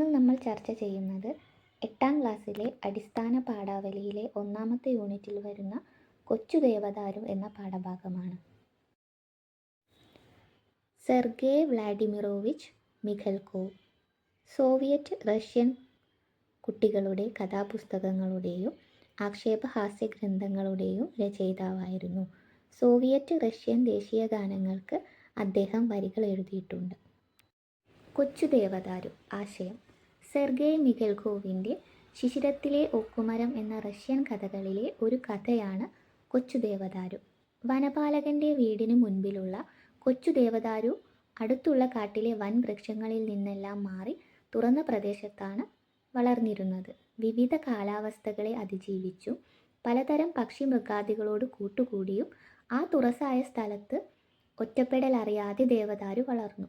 ഇന്ന് നമ്മൾ ചർച്ച ചെയ്യുന്നത് എട്ടാം ക്ലാസ്സിലെ അടിസ്ഥാന പാഠാവലിയിലെ ഒന്നാമത്തെ യൂണിറ്റിൽ വരുന്ന കൊച്ചു ദേവദാരു എന്ന പാഠഭാഗമാണ്. Sergei Vladimirovich Mikhalkov Soviet Russian കുട്ടികളുടെ കഥാപുസ്തകങ്ങളുടെയും ആക്ഷേപഹാസ്യ ഗ്രന്ഥങ്ങളുടെയും രചയിതാവായിരുന്നു. സോവിയറ്റ് റഷ്യൻ ദേശീയ ഗാനങ്ങൾക്ക് അദ്ദേഹം വരികൾ എഴുതിയിട്ടുണ്ട്. കൊച്ചു ദേവദാരു ആശയം. സെർഗേയ് മിഖൽക്കോവിന്റെ ശിശിരത്തിലെ ഒക്കുമരം എന്ന റഷ്യൻ കഥകളിലെ ഒരു കഥയാണ് കൊച്ചുദേവദാരു. വനപാലകന്റെ വീടിന് മുൻപിലുള്ള കൊച്ചുദേവദാരു അടുത്തുള്ള കാട്ടിലെ വൻ വൃക്ഷങ്ങളിൽ നിന്നെല്ലാം മാറി തുറന്ന പ്രദേശത്താണ് വളർന്നിരുന്നത്. വിവിധ കാലാവസ്ഥകളെ അതിജീവിച്ചും. പലതരം പക്ഷി മൃഗാദികളോട് കൂട്ടുകൂടിയും ആ തുറസായ സ്ഥലത്ത് ഒറ്റപ്പെടൽ അറിയാതെ ദേവദാരു വളർന്നു.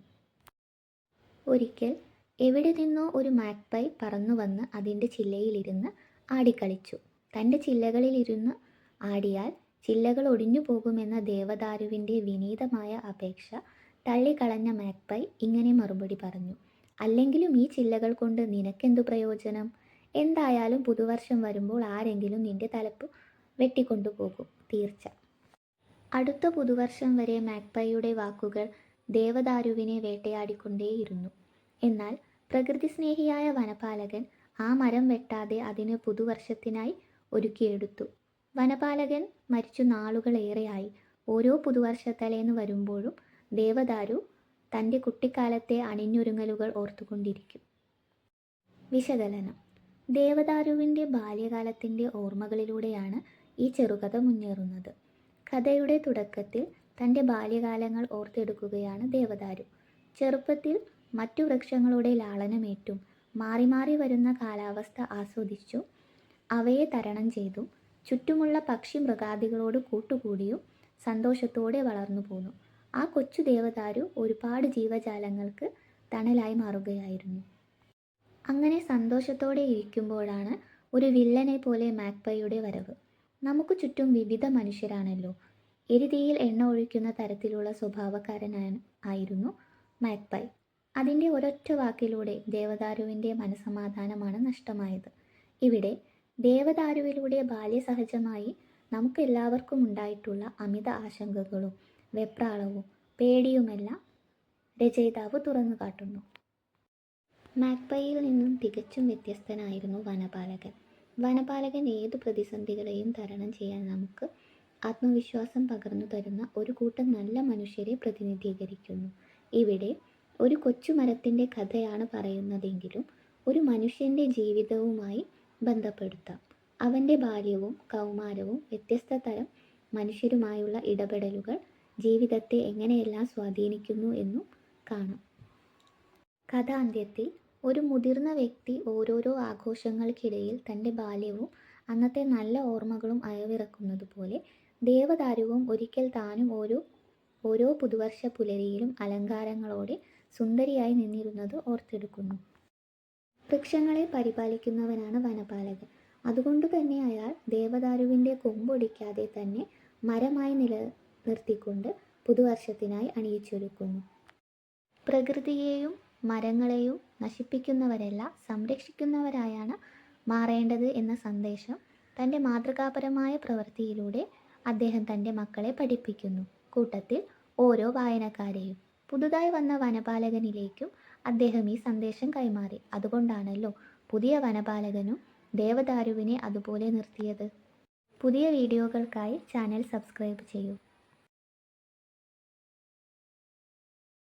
ഒരിക്കൽ എവിടെ നിന്നോ ഒരു മാക്പൈ പറന്നു വന്ന് അതിന്റെ ചില്ലയിലിരുന്ന് ആടിക്കളിച്ചു. തന്റെ ചില്ലകളിലിരുന്ന് ആടിയാൽ ചില്ലകൾ ഒടിഞ്ഞു പോകുമെന്ന ദേവദാരുവിന്റെ വിനീതമായ അപേക്ഷ തള്ളിക്കളഞ്ഞ മാക്പൈ ഇങ്ങനെ മറുപടി പറഞ്ഞു. അല്ലെങ്കിലും ഈ ചില്ലകൾ കൊണ്ട് നിനക്കെന്തു പ്രയോജനം? എന്തായാലും പുതുവർഷം വരുമ്പോൾ ആരെങ്കിലും നിന്റെ തലപ്പ് വെട്ടിക്കൊണ്ടുപോകും തീർച്ച. അടുത്ത പുതുവർഷം വരെ മാക്പൈയുടെ വാക്കുകൾ ദേവദാരുവിനെ വേട്ടയാടിക്കൊണ്ടേയിരുന്നു. എന്നാൽ പ്രകൃതിസ്നേഹിയായ വനപാലകൻ ആ മരം വെട്ടാതെ അതിന് പുതുവർഷത്തിനായി ഒരുക്കിയെടുത്തു. വനപാലകൻ മരിച്ചു നാളുകളേറെയായി. ഓരോ പുതുവർഷത്തലേന്ന് വരുമ്പോഴും ദേവദാരു തന്റെ കുട്ടിക്കാലത്തെ അണിഞ്ഞൊരുങ്ങലുകൾ ഓർത്തുകൊണ്ടിരിക്കും. വിശകലനം. ദേവദാരുവിന്റെ ബാല്യകാലത്തിന്റെ ഓർമ്മകളിലൂടെയാണ് ഈ ചെറുകഥ മുന്നേറുന്നത്. കഥയുടെ തുടക്കത്തിൽ തന്റെ ബാല്യകാലങ്ങൾ ഓർത്തെടുക്കുകയാണ് ദേവദാരു. ചെറുപ്പത്തിൽ മറ്റു വൃക്ഷങ്ങളുടെ ലാളനമേറ്റും മാറി മാറി വരുന്ന കാലാവസ്ഥ ആസ്വദിച്ചു. അവയെ തരണം ചെയ്തു. ചുറ്റുമുള്ള പക്ഷി മൃഗാദികളോട് കൂട്ടുകൂടിയും സന്തോഷത്തോടെ വളർന്നു പോന്നു. ആ കൊച്ചു ദേവദാരു ഒരുപാട് ജീവജാലങ്ങൾക്ക് തണലായി മാറുകയായിരുന്നു. അങ്ങനെ സന്തോഷത്തോടെ ഇരിക്കുമ്പോഴാണ് ഒരു വില്ലനെ പോലെ മാക്പയുടെ വരവ്. നമുക്ക് ചുറ്റും വിവിധ മനുഷ്യരാണല്ലോ. എരുതിയിൽ എണ്ണ ഒഴിക്കുന്ന തരത്തിലുള്ള സ്വഭാവക്കാരനാണ് ആയിരുന്നു. മാക്പൈ അതിന്റെ ഒരൊറ്റ വാക്കിലൂടെ ദേവദാരുവിന്റെ മനസമാധാനമാണ് നഷ്ടമായത്. ഇവിടെ ദേവദാരുവിലൂടെ ബാല്യസഹജമായി നമുക്കെല്ലാവർക്കും ഉണ്ടായിട്ടുള്ള അമിത ആശങ്കകളും വെപ്രാളവും പേടിയുമെല്ലാം രചയിതാവ് തുറന്നു കാട്ടുന്നു. മാക്പൈയിൽ നിന്നും തികച്ചും വ്യത്യസ്തനായിരുന്നു വനപാലകൻ. വനപാലകൻ ഏതു പ്രതിസന്ധികളെയും തരണം ചെയ്യാൻ നമുക്ക് ആത്മവിശ്വാസം പകർന്നു തരുന്ന ഒരു കൂട്ടം നല്ല മനുഷ്യരെ പ്രതിനിധീകരിക്കുന്നു. ഇവിടെ ഒരു കൊച്ചു മരത്തിന്റെ കഥയാണ് പറയുന്നതെങ്കിലും ഒരു മനുഷ്യന്റെ ജീവിതവുമായി ബന്ധപ്പെടുത്താം. അവന്റെ ബാല്യവും കൗമാരവും വ്യത്യസ്ത തരം മനുഷ്യരുമായുള്ള ഇടപെടലുകൾ ജീവിതത്തെ എങ്ങനെയെല്ലാം സ്വാധീനിക്കുന്നു എന്നും കാണാം. കഥാന്ത്യത്തിൽ ഒരു മുതിർന്ന വ്യക്തി ഓരോരോ ആഘോഷങ്ങൾക്കിടയിൽ തന്റെ ബാല്യവും അന്നത്തെ നല്ല ഓർമ്മകളും അയവിറക്കുന്നത് പോലെ ദേവദാരുവും ഒരിക്കൽ താനും ഓരോ ഓരോ പുതുവർഷ പുലരിയിലും അലങ്കാരങ്ങളോടെ സുന്ദരിയായി നിന്നിരുന്നത് ഓർത്തെടുക്കുന്നു. വൃക്ഷങ്ങളെ പരിപാലിക്കുന്നവനാണ് വനപാലകൻ. അതുകൊണ്ട് തന്നെ അയാൾ ദേവദാരുവിന്റെ കൊമ്പൊടിക്കാതെ തന്നെ മരമായി നിലനിർത്തിക്കൊണ്ട് പുതുവർഷത്തിനായി അണിയിച്ചൊരുക്കുന്നു. പ്രകൃതിയെയും മരങ്ങളെയും നശിപ്പിക്കുന്നവരല്ല സംരക്ഷിക്കുന്നവരായാണ് മാറേണ്ടത് എന്ന സന്ദേശം തന്റെ മാതൃകാപരമായ പ്രവൃത്തിയിലൂടെ അദ്ദേഹം തന്റെ മക്കളെ പഠിപ്പിക്കുന്നു. കൂട്ടത്തിൽ ഓരോ വായനക്കാരെയും. പുതുതായി വന്ന വനപാലകനിലേക്കും അദ്ദേഹം ഈ സന്ദേശം കൈമാറി. അതുകൊണ്ടാണല്ലോ പുതിയ വനപാലകനും ദേവദാരുവിനെ അതുപോലെ നിർത്തിയത്. പുതിയ വീഡിയോകൾക്കായി ചാനൽ സബ്സ്ക്രൈബ് ചെയ്യൂ.